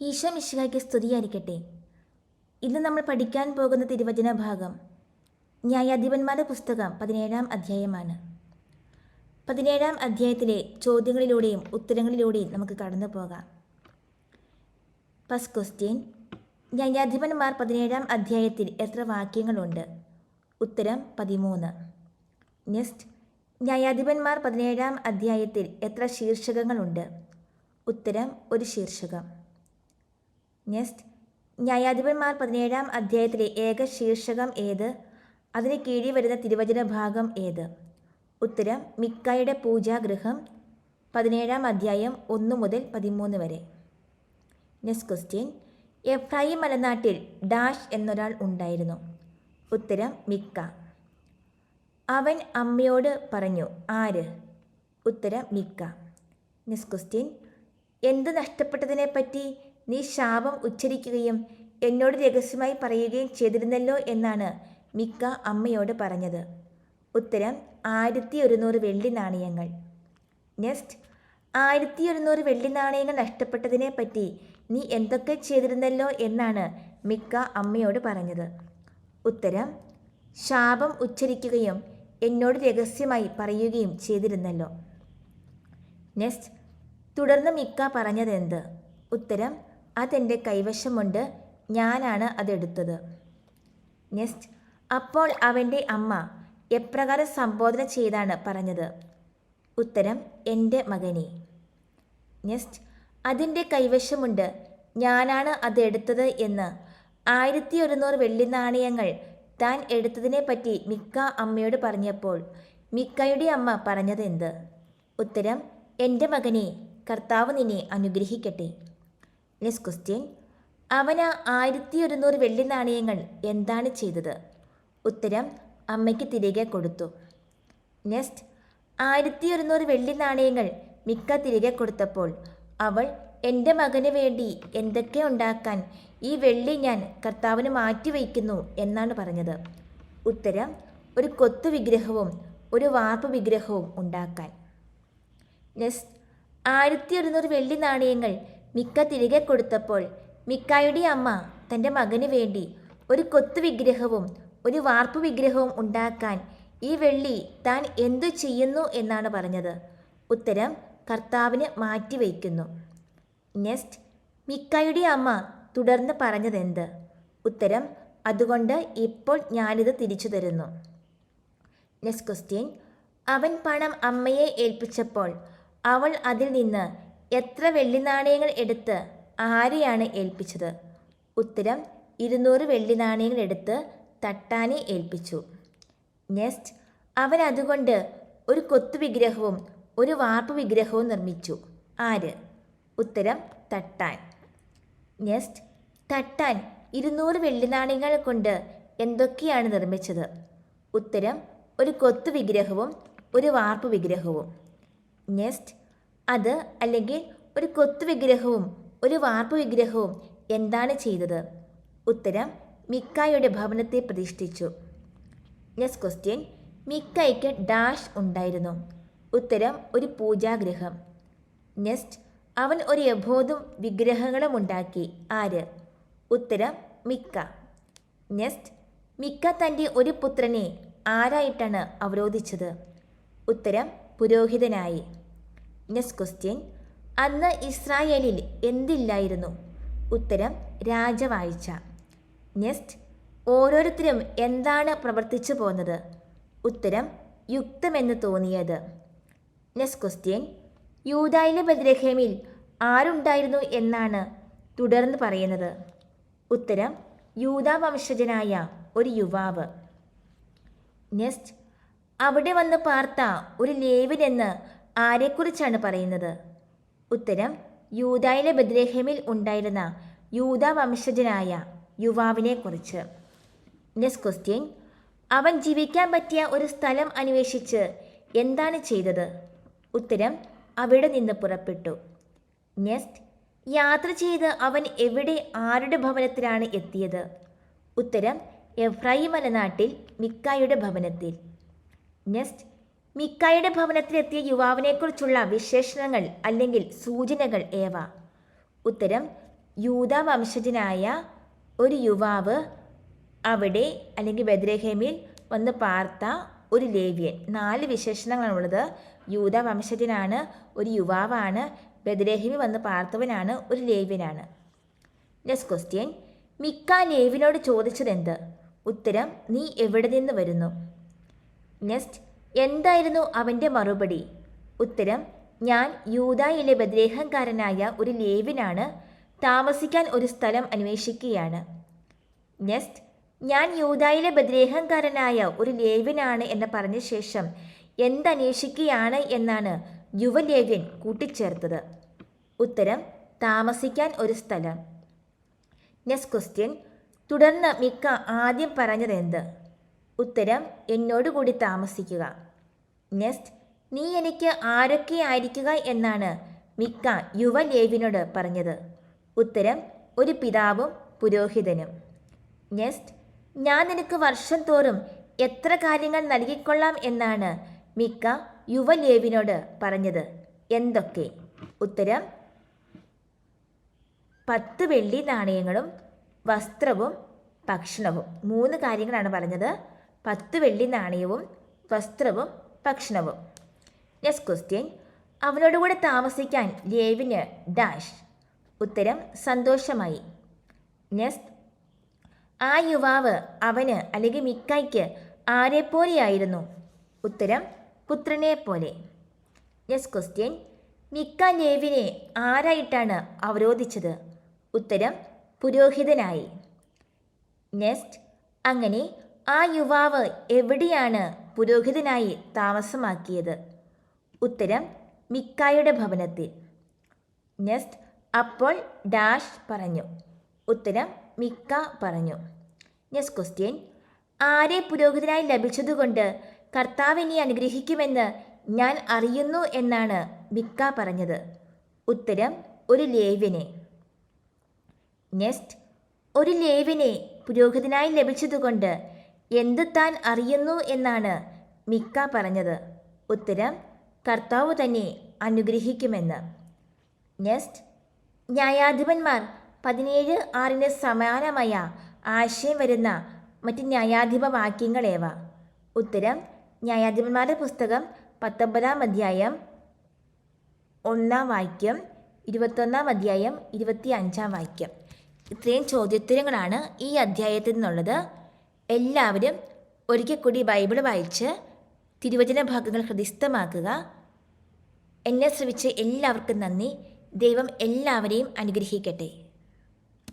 ഈശോ മിശിഹായ്ക്ക് സ്തുതിയായിരിക്കട്ടെ. ഇന്ന് നമ്മൾ പഠിക്കാൻ പോകുന്ന തിരുവചന ഭാഗം ന്യായാധിപന്മാരുടെ പുസ്തകം പതിനേഴാം അധ്യായമാണ്. പതിനേഴാം അധ്യായത്തിലെ ചോദ്യങ്ങളിലൂടെയും ഉത്തരങ്ങളിലൂടെയും നമുക്ക് കടന്നു പോകാം. ഫസ്റ്റ് ക്വസ്റ്റ്യൻ ന്യായാധിപന്മാർ പതിനേഴാം അധ്യായത്തിൽ എത്ര വാക്യങ്ങളുണ്ട്? ഉത്തരം പതിമൂന്ന്. നെക്സ്റ്റ് ന്യായാധിപന്മാർ പതിനേഴാം അധ്യായത്തിൽ എത്ര ശീർഷകങ്ങളുണ്ട്? ഉത്തരം ഒരു ശീർഷകം. നെക്സ്റ്റ്. ന്യായാധിപന്മാർ പതിനേഴാം അധ്യായത്തിലെ ഏക ശീർഷകം ഏത്? അതിന് കീഴിൽ വരുന്ന തിരുവചന ഭാഗം ഏത്? ഉത്തരം മിക്കായുടെ പൂജാഗൃഹം പതിനേഴാം അധ്യായം ഒന്ന് മുതൽ പതിമൂന്ന് വരെ. Next question. എഫ്രായി മലനാട്ടിൽ ഡാഷ് എന്നൊരാൾ ഉണ്ടായിരുന്നു. ഉത്തരം മിക്ക. അവൻ അമ്മയോട് പറഞ്ഞു ആര്? ഉത്തരം മിക്ക. Next question. എന്ത് നഷ്ടപ്പെട്ടതിനെപ്പറ്റി? നീ ശാപം ഉച്ചരിക്കുകയും എന്നോട് രഹസ്യമായി പറയുകയും ചെയ്തിരുന്നല്ലോ എന്നാണ് മിക്ക അമ്മയോട് പറഞ്ഞത്. ഉത്തരം ആയിരത്തി ഒരുന്നൂറ് വെള്ളി നാണയങ്ങൾ. നെക്സ്റ്റ് ആയിരത്തി ഒരുന്നൂറ് വെള്ളി നാണയങ്ങൾ നഷ്ടപ്പെട്ടതിനെ പറ്റി നീ എന്തൊക്കെ ചെയ്തിരുന്നല്ലോ എന്നാണ് മിക്ക അമ്മയോട് പറഞ്ഞത്. ഉത്തരം ശാപം ഉച്ചരിക്കുകയും എന്നോട് രഹസ്യമായി പറയുകയും ചെയ്തിരുന്നല്ലോ. നെക്സ്റ്റ് തുടർന്ന് മിക്ക പറഞ്ഞതെന്ത്? ഉത്തരം അതെന്റെ കൈവശമുണ്ട്. ഞാനാണ് അതെടുത്തത്. നെക്സ്റ്റ് അപ്പോൾ അവന്റെ അമ്മ എപ്രകാരം സംബോധന ചെയ്താണ് പറഞ്ഞത്? ഉത്തരം എന്റെ മകനെ. നെക്സ്റ്റ് അതിന്റെ കൈവശമുണ്ട്. ഞാനാണ് അതെടുത്തത് എന്ന്. ആയിരത്തി ഒരുന്നൂറ് വെള്ളി നാണയങ്ങൾ താൻ എടുത്തതിനെ പറ്റി മിക്ക അമ്മയോട് പറഞ്ഞപ്പോൾ മിക്കയുടെ അമ്മ പറഞ്ഞതെന്ത്? ഉത്തരം എന്റെ മകനെ. കർത്താവ് നിന്നെ അനുഗ്രഹിക്കട്ടെ. നെക്സ്റ്റ് ക്വസ്റ്റ്യൻ അവൻ ആ ആയിരത്തി ഒരുന്നൂറ് വെള്ളി നാണയങ്ങൾ എന്താണ് ചെയ്തത്? ഉത്തരം അമ്മയ്ക്ക് തിരികെ കൊടുത്തു. നെക്സ്റ്റ് ആയിരത്തി ഒരുന്നൂറ് വെള്ളി നാണയങ്ങൾ മിക്ക തിരികെ കൊടുത്തപ്പോൾ അവൾ എന്റെ മകന് വേണ്ടി എന്തൊക്കെ ഉണ്ടാക്കാൻ ഈ വെള്ളി ഞാൻ കർത്താവിന് മാറ്റിവയ്ക്കുന്നു എന്നാണ് പറഞ്ഞത്. ഉത്തരം ഒരു കൊത്തു വിഗ്രഹവും ഒരു വാർപ്പ് വിഗ്രഹവും ഉണ്ടാക്കാൻ. നെക്സ്റ്റ് ആയിരത്തി ഒരുന്നൂറ് വെള്ളി നാണയങ്ങൾ മിക്ക തിരികെ കൊടുത്തപ്പോൾ മിക്കായുടെ അമ്മ തന്റെ മകന് വേണ്ടി ഒരു കൊത്തു വിഗ്രഹവും ഒരു വാർപ്പ് വിഗ്രഹവും ഉണ്ടാക്കാൻ ഈ വെള്ളി താൻ എന്തു ചെയ്യുന്നു എന്നാണ് പറഞ്ഞത്. ഉത്തരം കർത്താവിന് മാറ്റിവയ്ക്കുന്നു നെക്സ്റ്റ് മിക്കായുടെ അമ്മ തുടർന്ന് പറഞ്ഞതെന്ത്? ഉത്തരം അതുകൊണ്ട് ഇപ്പോൾ ഞാനിത് തിരിച്ചു തരുന്നു. നെക്സ്റ്റ് ക്വസ്റ്റ്യൻ അവൻ പണം അമ്മയെ ഏൽപ്പിച്ചപ്പോൾ അവൾ അതിൽ നിന്ന് എത്ര വെള്ളി നാണയങ്ങൾ എടുത്ത് ആരെയാണ് ഏൽപ്പിച്ചത്? ഉത്തരം ഇരുന്നൂറ് വെള്ളി നാണയങ്ങൾ എടുത്ത് തട്ടാനെ ഏൽപ്പിച്ചു. നെക്സ്റ്റ് അവൻ അതുകൊണ്ട് ഒരു കൊത്തു വിഗ്രഹവും ഒരു വാർപ്പ് വിഗ്രഹവും നിർമ്മിച്ചു. ആര്? ഉത്തരം തട്ടാൻ. നെക്സ്റ്റ് തട്ടാൻ ഇരുന്നൂറ് വെള്ളി നാണയങ്ങൾ കൊണ്ട് എന്തൊക്കെയാണ് നിർമ്മിച്ചത്? ഉത്തരം ഒരു കൊത്തു വിഗ്രഹവും ഒരു വാർപ്പ് വിഗ്രഹവും. നെക്സ്റ്റ് അത് അല്ലെങ്കിൽ ഒരു കൊത്തു വിഗ്രഹവും ഒരു വാർപ്പ് വിഗ്രഹവും എന്താണ് ചെയ്തത്? ഉത്തരം മിക്കായുടെ ഭവനത്തെ പ്രതിഷ്ഠിച്ചു. നെക്സ്റ്റ് ക്വസ്റ്റ്യൻ മിക്കയ്ക്ക് ഡാഷ് ഉണ്ടായിരുന്നു. ഉത്തരം ഒരു പൂജാഗ്രഹം നെക്സ്റ്റ് അവൻ ഒരു യബോധും വിഗ്രഹങ്ങളും ഉണ്ടാക്കി. ആര്? ഉത്തരം മിക്ക. നെക്സ്റ്റ് മിക്ക തന്റെ ഒരു പുത്രനെ ആരായിട്ടാണ് അവരോധിച്ചത്? ഉത്തരം പുരോഹിതനായി. നെക്സ്റ്റ് ക്വസ്റ്റ്യൻ അന്ന് ഇസ്രായേലിൽ എന്തില്ലായിരുന്നു? ഉത്തരം രാജവാഴ്ച. നെക്സ്റ്റ് ഓരോരുത്തരും എന്താണ് പ്രവർത്തിച്ചു പോന്നത്? ഉത്തരം യുക്തമെന്ന് തോന്നിയത്. നെക്സ്റ്റ് ക്വസ്റ്റ്യൻ യൂതായിലെ ബദ്രഹേമിൽ ആരുണ്ടായിരുന്നു എന്നാണ് തുടർന്ന് പറയുന്നത്. ഉത്തരം യൂതാ വംശജനായ ഒരു യുവാവ്. നെക്സ്റ്റ് അവിടെ വന്ന് പാർത്ത ഒരു ലേവിനെന്ന് ആരെക്കുറിച്ചാണ് പറയുന്നത്? ഉത്തരം യൂതായിലെ ബദ്രേഹമിൽ ഉണ്ടായിരുന്ന യൂത വംശജനായ യുവാവിനെക്കുറിച്ച്. നെക്സ്റ്റ് ക്വസ്റ്റ്യൻ അവൻ ജീവിക്കാൻ പറ്റിയ ഒരു സ്ഥലം അന്വേഷിച്ച് എന്താണ് ചെയ്തത്? ഉത്തരം അവിടെ നിന്ന് പുറപ്പെട്ടു. നെക്സ്റ്റ് യാത്ര ചെയ്ത് അവൻ എവിടെ ആരുടെ ഭവനത്തിലാണ് എത്തിയത്? ഉത്തരം എഫ്രൈം മലനാട്ടിൽ മിക്കായുടെ ഭവനത്തിൽ. നെക്സ്റ്റ് മിക്കായുടെ ഭവനത്തിലെത്തിയ യുവാവിനെക്കുറിച്ചുള്ള വിശേഷണങ്ങൾ അല്ലെങ്കിൽ സൂചനകൾ ഏവ? ഉത്തരം യൂത വംശജനായ ഒരു യുവാവ് അവിടെ അല്ലെങ്കിൽ ബദ്രഹേമിൽ വന്ന് പാർത്ത ഒരു ലേവ്യൻ. നാല് വിശേഷണങ്ങളാണുള്ളത് യൂത വംശജനാണ് ഒരു യുവാവാണ് ബദ്രഹേമിൽ വന്ന് പാർത്തവനാണ് ഒരു ലേവ്യനാണ്. നെക്സ്റ്റ് ക്വസ്റ്റ്യൻ മിക്ക ലേവിനോട് ചോദിച്ചതെന്ത്? ഉത്തരം നീ എവിടെ നിന്ന് വരുന്നു? നെക്സ്റ്റ് എന്തായിരുന്നു അവന്റെ മറുപടി? ഉത്തരം ഞാൻ യൂതായിലെ ബദ്രേഹംകാരനായ ഒരു ലേവിനാണ് താമസിക്കാൻ ഒരു സ്ഥലം അന്വേഷിക്കുകയാണ്. നെസ്റ്റ് ഞാൻ യൂതായിലെ ബദ്രേഹംകാരനായ ഒരു ലേവിനാണ് എന്ന് പറഞ്ഞ ശേഷം എന്തന്വേഷിക്കുകയാണ് എന്നാണ് യുവലേവ്യൻ കൂട്ടിച്ചേർത്തത്. ഉത്തരം താമസിക്കാൻ ഒരു സ്ഥലം. നെക്സ്റ്റ് ക്വസ്റ്റ്യൻ തുടർന്ന് മിക്ക ആദ്യം പറഞ്ഞത് എന്ത് ഉത്തരം എന്നോടുകൂടി താമസിക്കുക. നെക്സ്റ്റ് നീ എനിക്ക് ആരൊക്കെ ആയിരിക്കുക എന്നാണ് മിക്ക യുവ ലേവിനോട് പറഞ്ഞത്. ഉത്തരം ഒരു പിതാവും പുരോഹിതനും. നെസ്റ്റ് ഞാൻ നിനക്ക് വർഷം തോറും എത്ര കാര്യങ്ങൾ നൽകിക്കൊള്ളാം എന്നാണ് മിക്ക യുവ ലേവിനോട് പറഞ്ഞത്. എന്തൊക്കെ? ഉത്തരം പത്ത് വെള്ളി നാണയങ്ങളും വസ്ത്രവും ഭക്ഷണവും. മൂന്ന് കാര്യങ്ങളാണ് പറഞ്ഞത്. പത്ത് വെള്ളി നാണയവും വസ്ത്രവും ഭക്ഷണവും. നെക്സ്റ്റ് ക്വസ്റ്റ്യൻ അവനോട് കൂടെ താമസിക്കാൻ ലേവിന് ഡാഷ് ഉത്തരം സന്തോഷമായി. നെക്സ്റ്റ് ആ യുവാവ് അവന് അല്ലെങ്കിൽ മിക്കായ്ക്ക് ആരെപ്പോലെയായിരുന്നു ഉത്തരം പുത്രനെ പോലെ. നെക്സ്റ്റ് ക്വസ്റ്റ്യൻ മിക്ക ലേവിനെ ആരായിട്ടാണ് അവരോധിച്ചത്? ഉത്തരം പുരോഹിതനായി. നെക്സ്റ്റ് അങ്ങനെ ആ യുവാവ് എവിടെയാണ് പുരോഹിതനായി താമസമാക്കിയത്. ഉത്തരം മിക്കായുടെ ഭവനത്തിൽ. നെസ്റ്റ് അപ്പോൾ ഡാഷ് പറഞ്ഞു. ഉത്തരം മിക്ക പറഞ്ഞു. നെസ്റ്റ് ക്വസ്റ്റ്യൻ ആരെ പുരോഹിതനായി ലഭിച്ചതുകൊണ്ട് കർത്താവിനെ അനുഗ്രഹിക്കുമെന്ന് ഞാൻ അറിയുന്നു എന്നാണ് മിക്ക പറഞ്ഞത്. ഉത്തരം ഒരു ലേവിനെ നെസ്റ്റ് ഒരു ലേവിനെ പുരോഹിതനായി ലഭിച്ചതുകൊണ്ട് എന്ത് താൻ അറിയുന്നു എന്നാണ് മിക്ക പറഞ്ഞത്. ഉത്തരം കർത്താവ് തന്നെ അനുഗ്രഹിക്കുമെന്ന്. നെക്സ്റ്റ് ന്യായാധിപന്മാർ പതിനേഴ് ആറിന് സമാനമായ ആശയം വരുന്ന മറ്റ് ന്യായാധിപ വാക്യങ്ങളേവ ഉത്തരം ന്യായാധിപന്മാരുടെ പുസ്തകം പത്തൊമ്പതാം അധ്യായം ഒന്നാം വാക്യം ഇരുപത്തൊന്നാം അധ്യായം ഇരുപത്തി അഞ്ചാം വാക്യം. ഇത്രയും ചോദ്യോത്തരങ്ങളാണ് ഈ അധ്യായത്തിൽ നിന്നുള്ളത്. എല്ലാവരും ഒരിക്കൽ കൂടി ബൈബിൾ വായിച്ച് തിരുവചന ഭാഗങ്ങൾ ഹൃദയസ്ഥമാക്കുക എന്നെ ശ്രമിച്ച് എല്ലാവർക്കും നന്ദി. ദൈവം എല്ലാവരെയും അനുഗ്രഹിക്കട്ടെ.